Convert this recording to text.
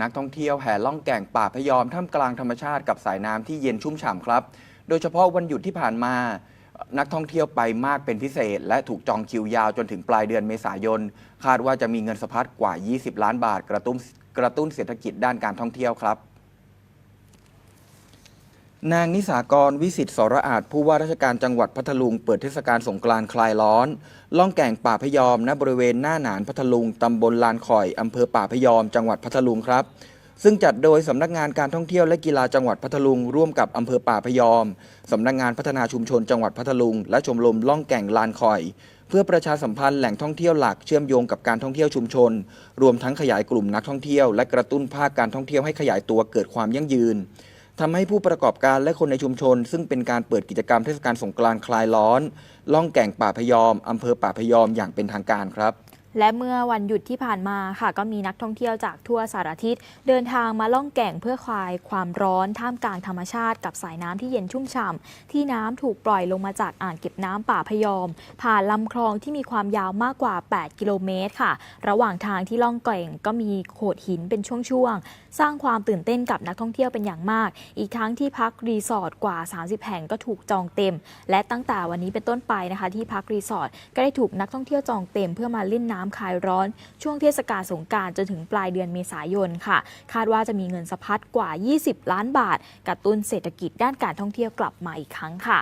นักท่องเที่ยวแห่ล่องแก่งป่าพยอมท่ามกลางธรรมชาติกับสายน้ำที่เย็นชุ่มฉ่ำครับ โดยเฉพาะวันหยุดที่ผ่านมา นักท่องเที่ยวไปมากเป็นพิเศษ และถูกจองคิวยาวจนถึงปลายเดือนเมษายน คาดว่าจะมีเงินสะพัดกว่า 20 ล้านบาทกระตุ้นกระตุ้นเศรษฐกิจด้านการท่องเที่ยวครับ นางนิสากรวิสิตสระอาจผู้ว่าราชการจังหวัดพัทลุง เปิดเทศกาลสงกรานต์คลายร้อน ล่องแก่งป่าพยอมณบริเวณหน้าหนานพัทลุงตำบลลานข่อยอำเภอป่าพยอมจังหวัดพัทลุงครับ ซึ่งจัดโดยสำนักงานการท่องเที่ยวและกีฬาจังหวัดพัทลุง ร่วมกับอำเภอป่าพยอมสำนักงานพัฒนาชุมชนจังหวัดพัทลุง และชมรมล่องแก่งลานข่อย เพื่อประชาสัมพันธ์แหล่งท่องเที่ยวหลักเชื่อมโยงกับการท่องเที่ยวชุมชน รวมทั้งขยายกลุ่มนักท่องเที่ยว และกระตุ้นภาคการท่องเที่ยวให้ขยายตัวเกิดความยั่งยืน ทำให้ผู้ประกอบการและคนในชุมชน ซึ่งเป็นการเปิดกิจกรรมเทศกาลสงกรานต์คลายร้อน ล่องแก่งป่าพยอมอำเภอป่าพยอมอย่างเป็นทางการครับ และเมื่อวันหยุดที่ผ่านมาค่ะ ก็มีนักท่องเที่ยวจากทั่วสารทิศ เดินทางมาล่องแก่งเพื่อคลายความร้อนท่ามกลางธรรมชาติกับสายน้ำที่เย็นชุ่มฉ่ำที่น้ำถูกปล่อยลงมาจากอ่างเก็บน้ำป่าพยอม ผ่านลำคลองที่มีความยาวมากกว่า 8 กิโลเมตรค่ะ ระหว่างทางที่ล่องแก่งก็มีโขดหินเป็นช่วงๆสร้างความตื่นเต้นกับนักท่องเที่ยวเป็นอย่างมาก อีกทั้งที่พักรีสอร์ทกว่า 30 แห่งก็ถูกจองเต็ม และตั้งแต่วันนี้เป็นต้นไปนะคะ ที่พักรีสอร์ทก็ได้ถูกนักท่องเที่ยวจองเต็มเพื่อมาเล่นน้ำคลายร้อน ช่วงเทศกาลสงการจนถึงปลายเดือนเมษายนค่ะ คาดว่าจะมีเงินสะพัดกว่า 20 ล้านบาทกระตุ้นเศรษฐกิจด้านการท่องเที่ยวกลับมาอีกครั้งค่ะ